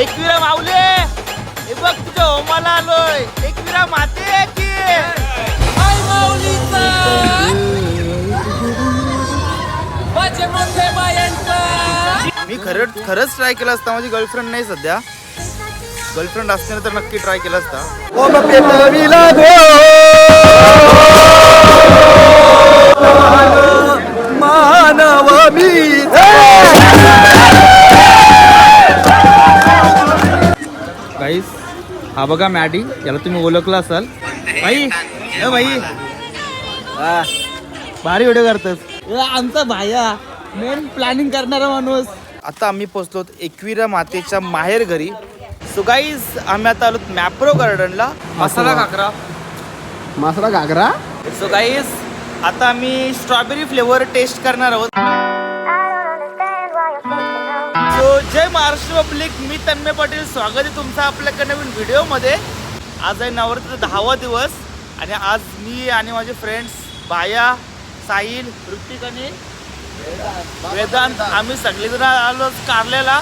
एकविरा माऊले. हे बघ तुझ्या होमाला आलोय. एकविरा माते मी खरंच खरंच ट्राय केला असता. माझी गर्लफ्रेंड नाही सध्या. गर्लफ्रेंड असताना तर नक्की ट्राय केला असता. गाईस हा बघा मॅडी याला तुम्ही ओळखला असाल. भाई ए भाई हा, भारी व्हिडिओ करतोस. आमचा भाया मेन प्लॅनिंग करणारा माणूस. आता आम्ही पोहोचलो एकविरा मातेच्या माहेर घरी. सो गाईज आम्ही आता आलो मॅप्रो गार्डनला मसाला काकरा मसाला घागरा? सो गाईज आता आम्ही स्ट्रॉबेरी फ्लेवर टेस्ट करणार आहोत. जय महाराष्ट्र पब्लिक मी तन्मय पाटील. स्वागत आहे तुमचं आपल्या नवीन व्हिडिओमध्ये. आज आहे नवरात्र दहावा दिवस आणि आज मी आणि माझे फ्रेंड्स बाया साहिल ऋतिक आणि वेदांत. आम्ही सगळेजण आलो कारल्याला.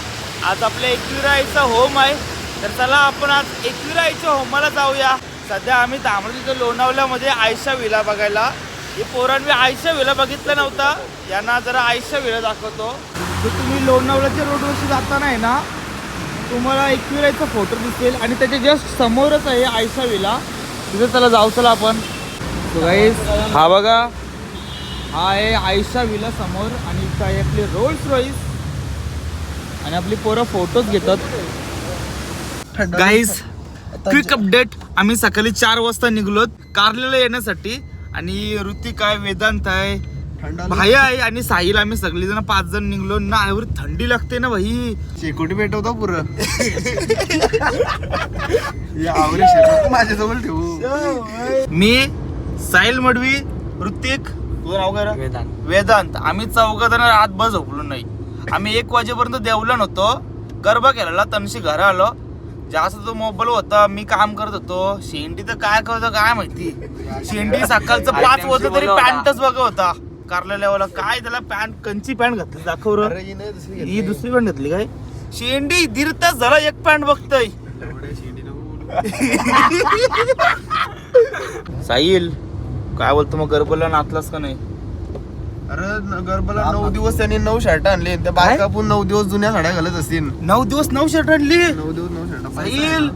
आज आपल्या एकविराईचा होम आहे. तर चला आपण आज एकविराईच्या होमाला जाऊया. सध्या आम्ही तांबडा तिथं लोणावल्यामध्ये आयशा विला बघायला. हे पोरांनी आयशा विला बघितला नव्हता. यांना जरा आयशा विला दाखवतो. जर तुम्ही लोणावळ्याच्या रोडवरती जाताना आहे ना तुम्हाला एकविराईचा फोटो दिसेल आणि त्याच्या जस्ट समोरच आहे आयसावीला. विला तिथे चला जाऊ चला आपण. हा बघा. हा आहे आयशा विला समोर आणि इथं आहे आपली रोल्स रॉईस आणि आपली पोरं फोटोज घेतात. गाईज क्विक अपडेट आम्ही सकाळी चार वाजता निघलोत. कारलेला येण्यासाठी. आणि ऋतिक आहे वेदांत आहे. भाई आहे आणि साहिल आम्ही सगळेजण पाच जण निघलो. ना एवढी थंडी लागते ना भाई. शेकोटी पेटवतो पुरं. माझ्याजवळ ठेवू. मी साहिल मडवी ऋतिक तुझं नाव काय रे? वेदांत. वेदांत. आम्ही चौघ जण रातभर झोपलो नाही. आम्ही एक वाजेपर्यंत देवला नव्हतो. गरबा केलेला तनशी घरा आलो. जास्त तो मोबाईल होता मी काम करत होतो. शेंडी तर काय करतो काय माहिती? शेंडी सकाळचं पाच वाजता तरी पॅन्टच बघा होता. लेवला काय त्याला पॅन्ट कंची पॅन्ट घातली दाखव रे. ही दुसरी पॅन्ट घातली काय? शेंडी दीड तास झाला एक पॅन्ट बघतोय. साहिल काय बोलतो मग गरबला नाचलास का नाही? अरे गरबाला नऊ दिवस त्यांनी नऊ शर्ट आणले. त्या बायका पण नऊ दिवस जुन्या साड्या घालत असतील. नऊ दिवस नऊ शर्ट आणली? नऊ दिवस नऊ शर्ट साहिल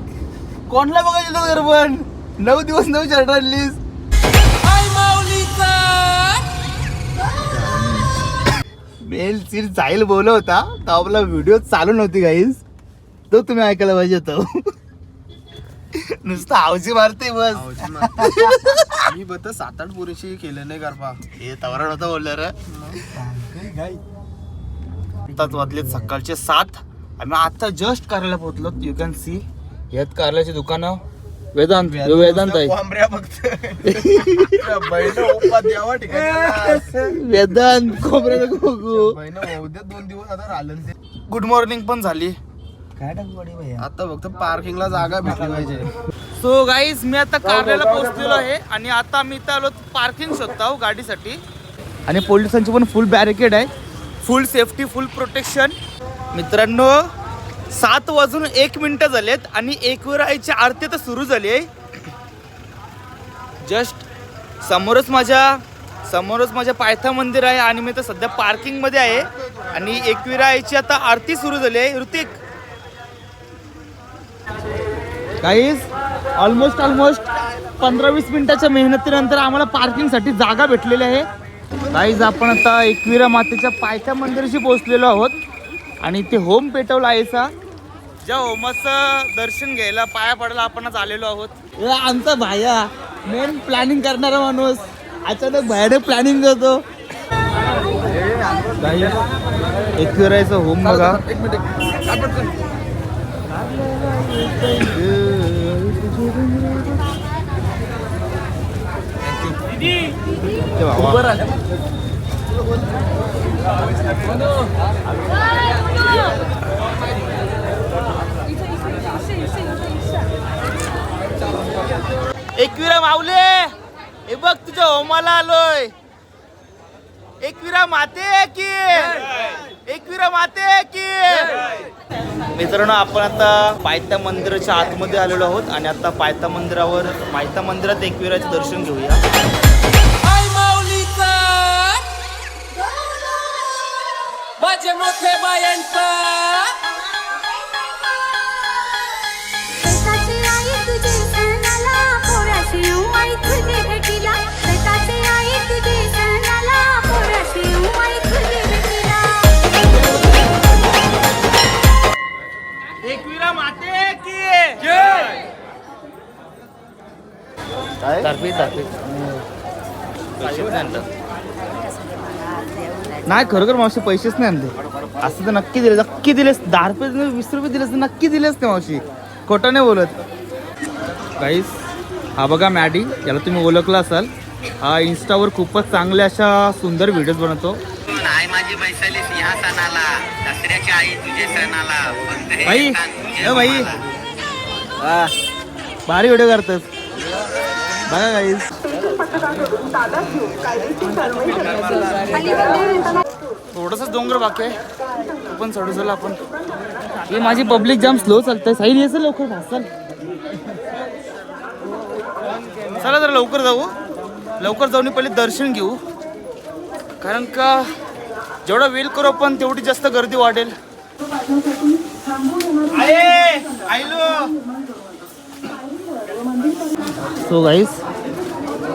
कोणला बघायचं गरबन? नऊ दिवस नऊ शर्ट आणलीस. बेल सील साहिल बोलत होता तो आपला व्हिडिओ चालू नव्हती गाईज तो तुम्ही ऐकायला पाहिजे तो नुसतं आवजी मारते बस. मी बघ सात आठ पुरेशी केलं नाही गरबा. हे तवरा नव्हता बोलला रे. आताच वाजलेत सकाळचे सात. आम्ही आता जस्ट कारला पोहोचलो यू कॅन सी यात कारल्याची दुकानं. वेदांत ह्यो वेदांत आहे. बहिण द्यावा ठिकाणी वेदांत बहिण उद्या दोन दिवस आता राहिलं ते. गुड मॉर्निंग पण झाली. आता फक्त पार्किंगला जागा भेटली पाहिजे. सो गाईज मी आता कारल्याला पोहोचलेलो आहे आणि आता मी इथं आलो पार्किंग शोधता आहो गाडीसाठी. आणि पोलिसांची पण फुल बॅरिकेड आहे. फुल सेफ्टी फुल प्रोटेक्शन मित्रांनो सात वाजून एक मिनिटं झालेत आणि एकवीर आईची आरती तर सुरू झाली आहे. जस्ट समोरच माझ्या समोरच माझ्या पायथा मंदिर आहे आणि मी तर सध्या पार्किंगमध्ये आहे. आणि एकविराईची आता आरती सुरू झाली आहे. ऋतिक. काहीच ऑलमोस्ट ऑलमोस्ट पंधरा वीस मिनिटाच्या मेहनतीनंतर आम्हाला पार्किंगसाठी जागा भेटलेली आहे. काहीच आपण आता एकविरा मातेच्या पायथ्या मंदिराशी पोहोचलेलो आहोत. आणि ते होम पेटवला आहेचा ज्या होमाचं दर्शन घ्यायला पाया पडायला आपणच आलेलो आहोत. आमचा भाया मेन प्लॅनिंग करणारा माणूस. अचानक बाहेर प्लॅनिंग करतो. एकविरायचं होम बघा. एक मिनिट ते बाबा. एकविरा माऊले. हे बघ तुझ्या होमाला आलोय. एकविरा माते की. एकविरा माते की. मित्रांनो आपण आता पायता मंदिराच्या आतमध्ये आलेलो आहोत आणि आता पायता मंदिरावर पायता मंदिरात एकविराचे दर्शन घेऊया. माऊलीचा. माझे मोठे बायांचा. नाही खरोखर मावशी पैसेच नाही आणले. असं तर नक्की दिले नक्की दिलेस. दहा रुपये दिले, वीस रुपये दिलेस तर नक्की दिलेस ते मावशी. खोटं नाही बोलत. काहीच हा बघा मॅडी याला तुम्ही ओळखला असाल. हा इन्स्टावर खूपच चांगल्या अशा सुंदर व्हिडिओज बनवतो. आई माझी बैसाली सिंहासनाला दसऱ्याची आई तुझे सणाला फक्त बाई स्थान तुझे ए बाई. मला. हा भारी व्हिडिओ करतोस. बघा थोडंसं डोंगर बाकी आहे. पण चढू चला आपण. हे माझी पब्लिक जाम स्लो चालतंय. साईड येतं लवकर. भासल चला. जरा लवकर जाऊ. लवकर जाऊन पहिले दर्शन घेऊ. कारण का जेवढा वेल करू आपण तेवढी जास्त गर्दी वाढेल. सो गाईस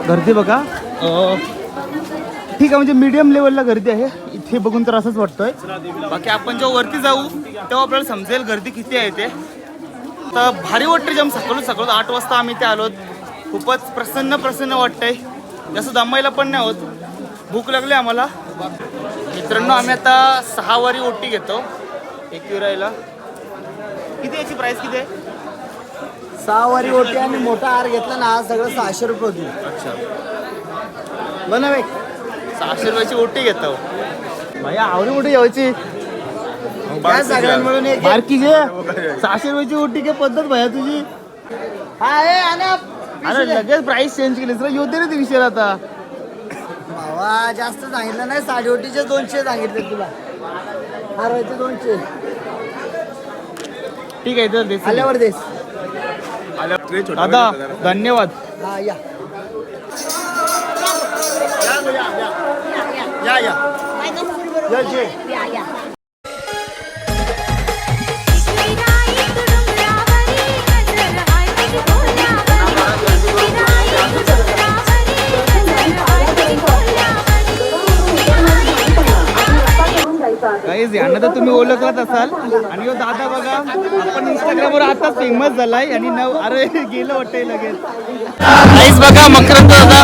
गर्दी बघा. ठीक आहे म्हणजे मीडियम लेवलला गर्दी आहे. इथे बघून तर असंच वाटतंय. बाकी आपण जेव्हा वरती जाऊ तेव्हा आपल्याला समजेल गर्दी किती आहे ते तर भारी वाटते जेव्हा सकाळून सकाळून आठ वाजता आम्ही ते आलो खूपच प्रसन्न प्रसन्न वाटतंय. जास्त दमायला पण नाही होत. भूक लागली आम्हाला. मित्रांनो आम्ही आता सहा वारी ओटी घेतो. एक विरायला किती याची प्राइस किती आहे? सहा वारी ओटी आणि मोठा हार घेतला ना हा सगळं सहाशे रुपये होतील अच्छा. बनव एक सहाशे रुपयाची ओटी घेतो भैया आवडी मोठी यायची काय सगळ्यांना मिळून एक बारकी घे. सहाशे रुपयाची ओटी घे पद्धत भैया तुझी. हा ए, आणि अरे लगेच प्राइस चेंज केली तर येऊ दे रे विषय आता. भावा जास्त सांगितलं नाही साडी ओटीचे दोनशे सांगितले तुला. हाराचे दोनशे. ठीक आहे तर देस आल्यावर देस. दादा धन्यवाद. हा या. या या या. जे. आहे. आणि तर तुम्ही ओळखलाच असाल. आणि यो दादा बघा आपण इंस्टाग्रामवर आता फेमस झालाय आणि नव अरे गेलं वाटतंय लगेच. बघा मकरंद दादा.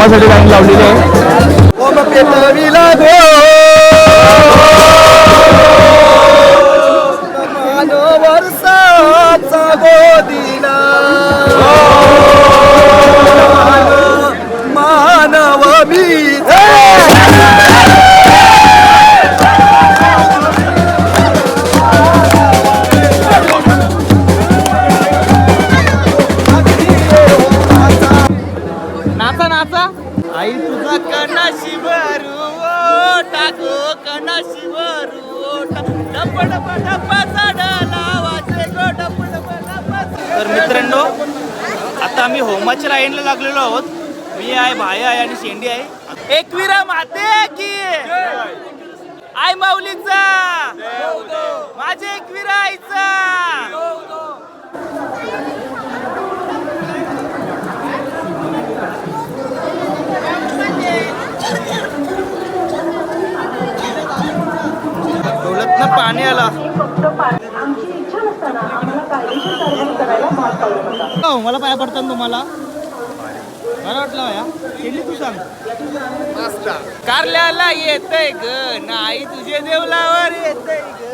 भाविकांनी होमासाठी लाईन लावलेली आता आम्ही लाईनला लागलेलो आहोत. मी आहे भाया आहे आणि शेंडी आहे. एकविरा माते हो मला पाया पडतात तुम्हाला. बरं वाटलं या केली तू सांग. कारल्याला येतय ग. नाही तुझे देवलावर येतय ग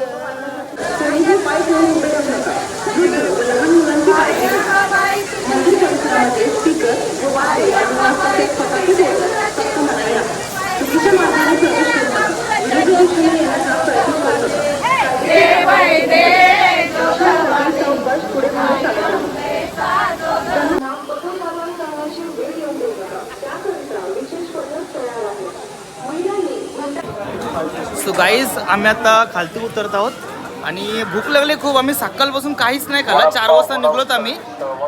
सो गाईज आम्ही आता खालती उतरत आहोत. आणि भूक लागली खूप. आम्ही सकाळपासून काहीच नाही खाल्लं. चार वाजता निघलोत आम्ही.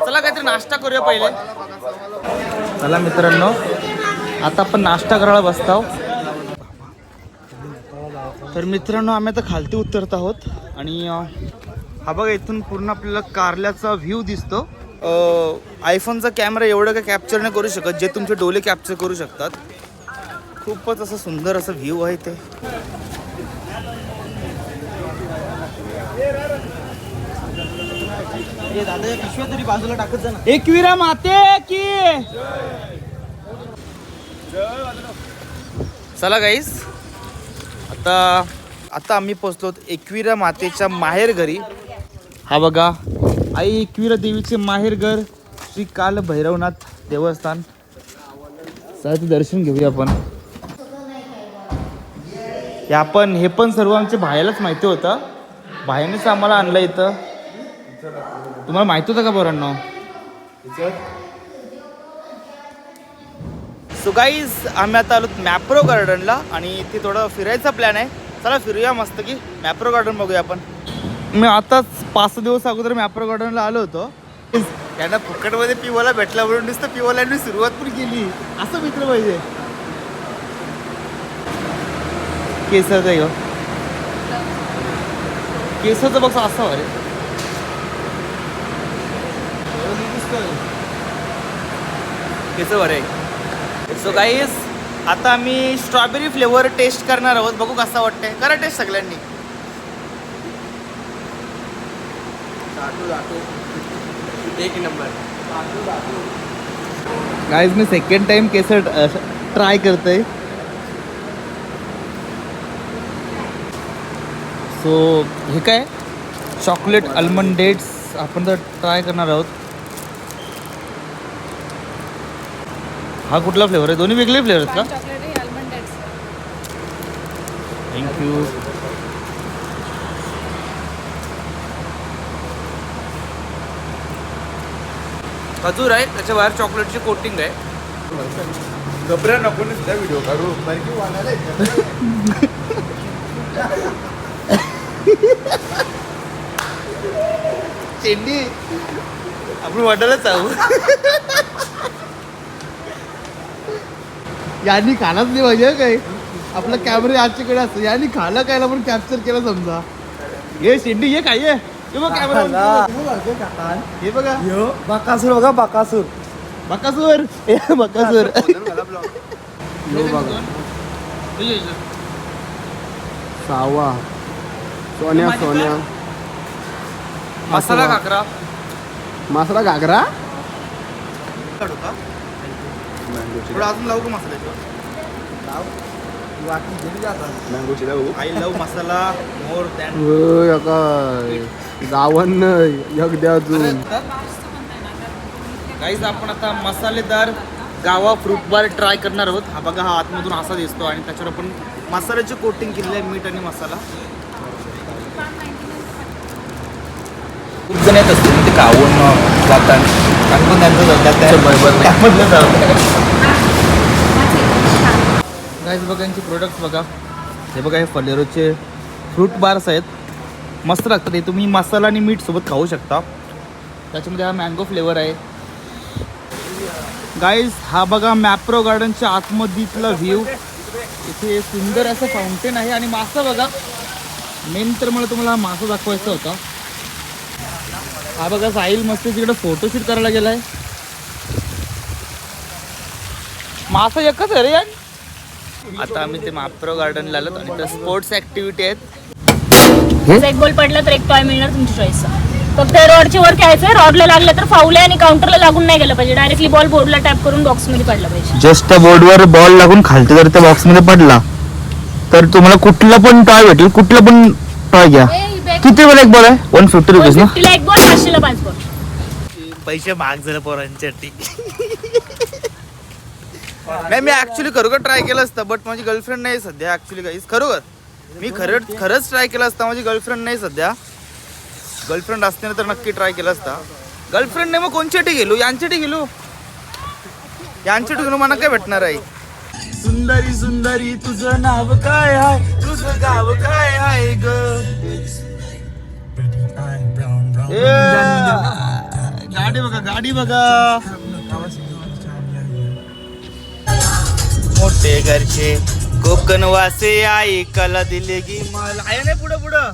चला काहीतरी नाश्ता करूया पहिले. चला मित्रांनो आता आपण नाश्ता करायला बसत आहोत. तर मित्रांनो आम्ही आता खालती उतरत आहोत. आणि हा बघा इथून पूर्ण आपल्याला कारल्याचा व्ह्यू दिसतो. आयफोनचा कॅमेरा एवढं काय कॅप्चर नाही करू शकत जे तुमचे डोले कॅप्चर करू शकतात. खूपच असं सुंदर असं व्ह्यू आहे ते दादा पिशव्या तरी बाजूला टाकत जा एकविरा माते की. चला गाईस आता आता आम्ही पोचलो एकविरा मातेच्या माहेर घरी. हा बघा आई एकविरा देवीचे माहेर घर श्री काल भैरवनाथ देवस्थान. ते दर्शन घेऊया आपण. हे आपण हे पण सर्व आमच्या भायालाच माहिती होतं. भायानेच आम्हाला आणलं इथं. तुम्हाला माहिती होतं का पोरांनो? सो गाईज आम्ही आता आलो मॅप्रो गार्डनला आणि इथे थोडं फिरायचा प्लॅन आहे. चला फिरूया मस्त की. मॅप्रो गार्डन बघूया आपण. मी आताच पाच दिवस अगोदर मॅप्रो गार्डनला आलो होतो. त्यांना फुकटमध्ये पिवाला भेटला म्हणून नुसतं पिवाल्यांनी सुरुवात पण केली. असं मित्र पाहिजे. हो. केसरचं बघ असं अरे त्याचं बरं आहे सो गाईज आता आम्ही स्ट्रॉबेरी फ्लेवर टेस्ट करणार आहोत. बघू कसा वाटतंय. करा टेस्ट सगळ्यांनी. एक नंबर गाईज मी सेकंड टाइम केसर ट्राय करतोय. सो हे काय? चॉकलेट आल्मंड डेट्स आपण तर ट्राय करणार आहोत. हा कुठला फ्लेवर आहे? दोन्ही वेगळे फ्लेवर आहेत का? थँक्यू खजूर आहे त्याच्या बाहेर चॉकलेटची कोटिंग आहे. घबरा नको व्हिडिओ काढू. चेंडी. आपण वाटायलाच आहो यांनी खालाच नाही पाहिजे काय आपला कॅमेरा आजच्याकडे असतो. यांनी खाला कायला पण कॅप्चर केला समजा. ये शेंडी ये काय ये. हे बघ कॅमेरा हे बघा. बाकासूर बघा बाकासूर. बकासूर. ए बकासूर. सावा. सोन्या सोन्या. मसाला काकरा मासरा घागरा? थोडं अजून लावू का मँगोची I love masala more than काय? गावन एक द्या अजून. गाईज आपण आता मसालेदार गावा फ्रूट बार ट्राय करणार आहोत. हा बघा हा आतमधून असा दिसतो आणि त्याच्यावर आपण मसाल्याची कोटिंग केलेली आहे मीठ आणि मसाला. खूप जण येत असते ते खाऊन जातात. आणि पण त्यांचं गाईज बघा यांचे प्रोडक्ट्स बघा. हे बघा हे फलेरोचे फ्रूट बार्स आहेत. मस्त लागतात हे. तुम्ही मसाला आणि मीठ सोबत खाऊ शकता. त्याच्यामध्ये हा मँगो फ्लेवर आहे. गाईज हा बघा मॅप्रो गार्डनच्या आतमधीतला व्ह्यू इथे सुंदर असं फाउंटेन आहे आणि मासा बघा. मेन तर मला तुम्हाला हा मासा दाखवायचा होता. हा बघा साहिल मस्त तिकडे फोटोशूट करायला गेलाय. मासा एकच आहे रे यार. आता आम्ही ते मॅप्रो गार्डनला आलो आणि तर स्पोर्ट्स ऍक्टिव्हिटी आहेत. एक बॉल पडला तर एक टॉय मिळणार तुमची चॉईस फक्त रॉडच्या वर खेळायचं रॉडला लागलं तर फाऊल आहे आणि काउंटरला लागून नाही गेलं पाहिजे. डायरेक्टली बॉल बोर्डला टॅप करून बॉक्समध्ये पडला पाहिजे. जस्ट त्या बोर्डवर बॉल लागून खालते जर त्या बॉक्समध्ये पडला तर तुम्हाला कुठला पण टॉय भेटेल. कुठला पण टॉय घ्या. किती रुपये एक बॉल आहे? वन फिफ्टी रुपीज ना? एक बॉल पाचशेला पाच बॉल पैसे महाग झाले पोरांसाठी नाही मी ऍक्च्युली खरोखर ट्राय केलं असतं बट माझी गर्लफ्रेंड नाही सध्या ऍक्च्युली काहीच खरोखर मी खरं खरंच ट्राय केलं असतं माझी गर्लफ्रेंड नाही सध्या. गर्लफ्रेंड असते ना तर नक्की ट्राय केलं असता. गर्लफ्रेंड नाही मग कोणच्यासाठी गेलो? यांच्यासाठी गेलो. यांच्यासाठी गेलो मला काय भेटणार आहे? सुंदरी सुंदरी तुझं नाव काय आहे? तुझं गाव काय आहे ग? ए, गाडी बघा गाडी बघा. मोठे घरचे. कोकण वासे आई कला दिले गी मला. आहे ना पुढं पुढं.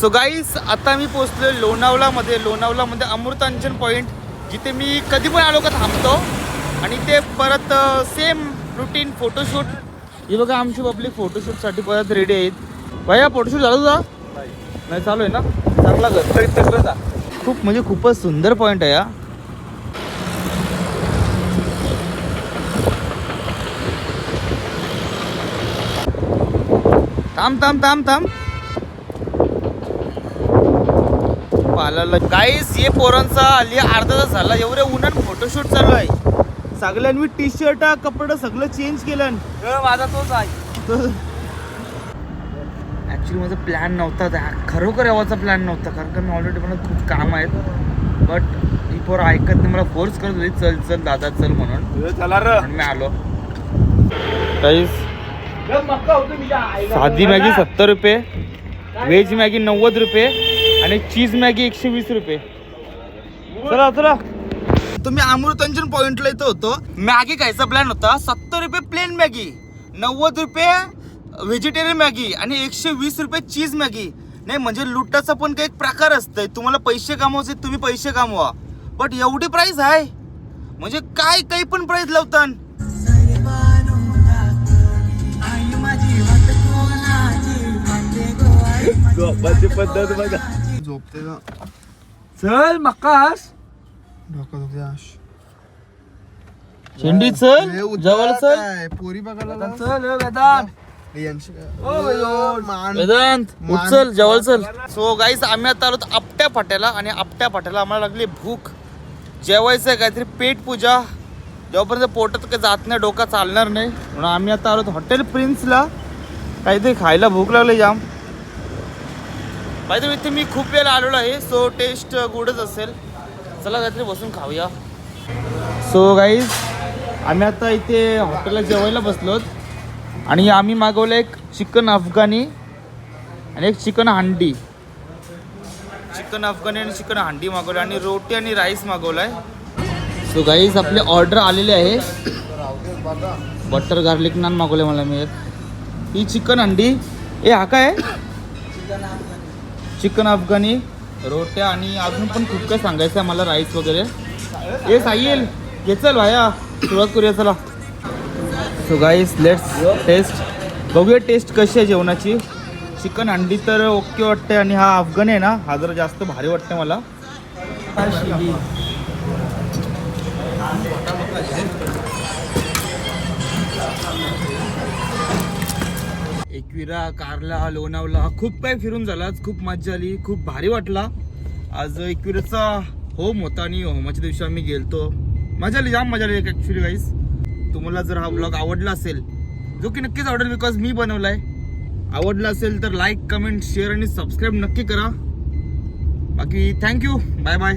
सो गाईस आता मी पोहोचलोय लोणावळामध्ये. लोणावळामध्ये अमृतांजन पॉईंट जिथे मी कधी पण आलो का थांबतो. आणि ते परत सेम रुटीन फोटोशूट हे बघा आमची पब्लिक फोटोशूटसाठी परत रेडी आहेत. भैया फोटोशूट झालं तुझा? नाही चालू आहे ना? चांगला कर खूप म्हणजे खूपच सुंदर पॉईंट आहे हा. थांब थांब थांब थांब. पालाला गाईस ये पोरांचा आली अर्धा तास झाला. एवढे उन्हात फोटोशूट चालू आहे. सगळ्यांनी टी शर्ट कपडे सगळं चेंज केलं माझा तोच आहे. ॲक्च्युली माझा प्लॅन नव्हता. खरोखर यावाचा प्लॅन नव्हता कारण का मी ऑलरेडी मला खूप काम आहेत. बट ही पोरं ऐकत नाही मला फोर्स करत होती चल चल दादा चल म्हणून. मी आलो. काहीच साधी मॅगी सत्तर रुपये व्हेज मॅगी नव्वद रुपये आणि चीज मॅगी एकशे वीस रुपये. चला चला. तुम्ही अमृतांजन पॉइंटला इथं होतो. मॅगी खायचा प्लॅन होता. सत्तर रुपये प्लेन मॅगी नव्वद रुपये व्हेजिटेरियन मॅगी आणि एकशे वीस रुपये चीज मॅगी. नाही म्हणजे लुटाचा पण काही एक प्रकार असतंय. तुम्हाला पैसे कमवायचे तुम्ही पैसे कमवा. बट एवढी प्राइस आहे. म्हणजे काय काही पण प्राइस लावतात झोपते का? चल मकास डोकं दुखते आश. शेंडी चल जवळ चल. पोरी बघायला. चल वेदांत. वेदांत. उचल जवळ चल. सो गाईस आम्ही आता आलो आपट्या फाट्याला आणि आपट्या फाट्याला आम्हाला लागली भूक. जेवायचं आहे काहीतरी पेट पूजा. जेव्हापर्यंत पोटात काही जात नाही डोका चालणार नाही. म्हणून आम्ही आता आलो हॉटेल प्रिन्सला काहीतरी खायला भूक लागली जाम. पाहिजे इथे मी खूप वेळा आलेलो आहे. सो टेस्ट गुडच असेल. चला काहीतरी बसून खाऊया. सो गाईज आम्ही आता इथे हॉटेलला जेवायला बसलो आणि आम्ही मागवलं एक चिकन अफगाणी आणि एक चिकन हांडी. चिकन अफगाणी आणि चिकन हांडी मागवलं आणि रोटी आणि राईस मागवलाय. सो गाईज आपली ऑर्डर आलेली आहे. बटर गार्लिक नान मागवले मला मी एक. ही चिकन हंडी. ए हा काय? चिकन अफगाणी रोट्या आणि अजून पण खूप काही सांगायचं आहे मला राईस वगैरे. ए साईल घे चल भाया. सुरुवात करूया चला. सो गाईस लेट्स टेस्ट बघूया टेस्ट कशी आहे जेवणाची. चिकन अंडी तर ओके वाटते आणि हा अफगाण आहे ना हा जरा जास्त भारी वाटते मला. एकविरा कारला लोणावला खूप काही फिरून झाला. खूप मजा आली खूप भारी वाटला. आज एकविराचा होम होता आणि होमाच्या दिवशी आम्ही गेलतो. मजा आली जाम मजा आली ॲक्च्युली गाईस तुम्हाला जर हा ब्लॉग आवडला असेल जो की नक्कीच आवडेल बिकॉज मी बनवलाय आवडला असेल तर लाईक कमेंट शेअर आणि सबस्क्राईब नक्की करा. बाकी थँक्यू बाय बाय